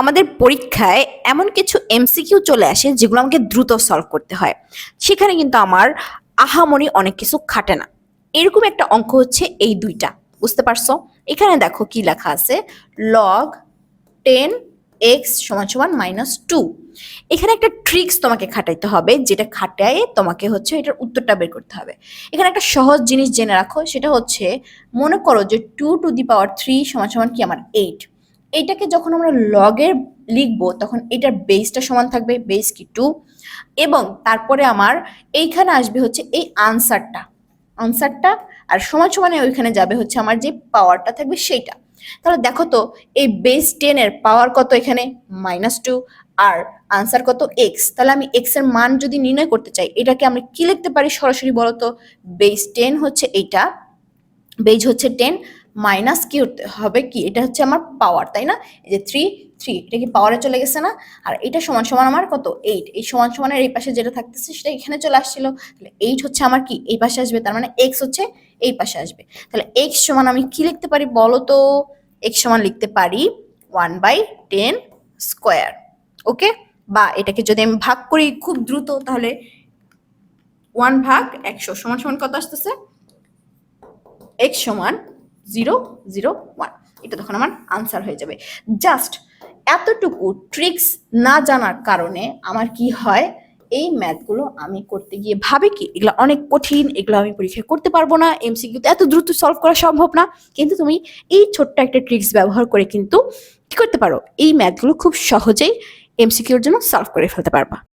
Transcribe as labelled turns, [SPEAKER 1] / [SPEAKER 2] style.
[SPEAKER 1] আমাদের পরীক্ষায় এমন কিছু এমসিকিউ চলে আসে যেগুলো আমাকে দ্রুত সলভ করতে হয়। সেখানে কিন্তু আমার আহামরি অনেক কিছু খাটে না। এরকম একটা অঙ্ক হচ্ছে এই দুইটা, বুঝতে পারছ? এখানে দেখো কি লেখা আছে লগ টেন এক্স সমান সমান মাইনাস টু এখানে একটা ট্রিক্স তোমাকে খাটাইতে হবে, যেটা খাটায় তোমাকে হচ্ছে এটার উত্তরটা বের করতে হবে। এখানে একটা সহজ জিনিস জেনে রাখো, সেটা হচ্ছে মনে করো যে two to the power three সমান সমান কি আমার এইট এইটাকে যখন আমরা লগের লিখব, তখন এটার বেসটা সমান থাকবে বেস কি টু এবং তারপরে আমার এইখানে আসবে হচ্ছে এই আনসারটা আনসারটা আর সমান সমানে ওইখানে যাবে হচ্ছে আমার যে পাওয়ারটা থাকবে সেইটা। তাহলে দেখো তো, এই বেস টেনের পাওয়ার কত এখানে? মাইনাস টু আর আনসার কত? এক্স তাহলে আমি এক্সের মান যদি নির্ণয় করতে চাই, এটাকে আমি কি লিখতে পারি সরাসরি বলো তো? বেস টেন হচ্ছে এইটা বেজ হচ্ছে টেন মাইনাস কি হবে কি? এটা হচ্ছে আমার পাওয়ার তাই না? এই যে থ্রি থ্রি এটা কি পাওয়ারে চলে গেছে না? আর এটা সমান সমান আমার কত? এইট এই সমান সমানের এই পাশে যেটা থাকতেছে সেটা এখানে চলে আসছিল। তাহলে এইট হচ্ছে আমার কি? এই পাশে আসবে, তার মানে এক্স হচ্ছে এই পাশে আসবে। তাহলে এক্স সমান আমি কি লিখতে পারি বলো তো? এক্স সমান লিখতে পারি one by ten square okay বা এটাকে যদি আমি ভাগ করি খুব দ্রুত, তাহলে ওয়ান ভাগ একশো, সমান সমান কত আসতেছে? এক্স সমান জিরো জিরো ওয়ান। এটা তখন আমার আনসার হয়ে যাবে। জাস্ট এতটুকু ট্রিক্স না জানার কারণে আমার কি হয়, এই ম্যাথগুলো আমি করতে গিয়ে ভাবে কি, এগুলো অনেক কঠিন, এগুলো আমি পরীক্ষায় করতে পারব না এমসিকিউতে এত দ্রুত সলভ করা সম্ভব না। কিন্তু তুমি এই ছোট্ট একটা ট্রিক্স ব্যবহার করে কিন্তু কি করতে পারো? এই ম্যাথগুলো খুব সহজেই এমসিকিউর জন্য সলভ করে ফেলতে পারবা।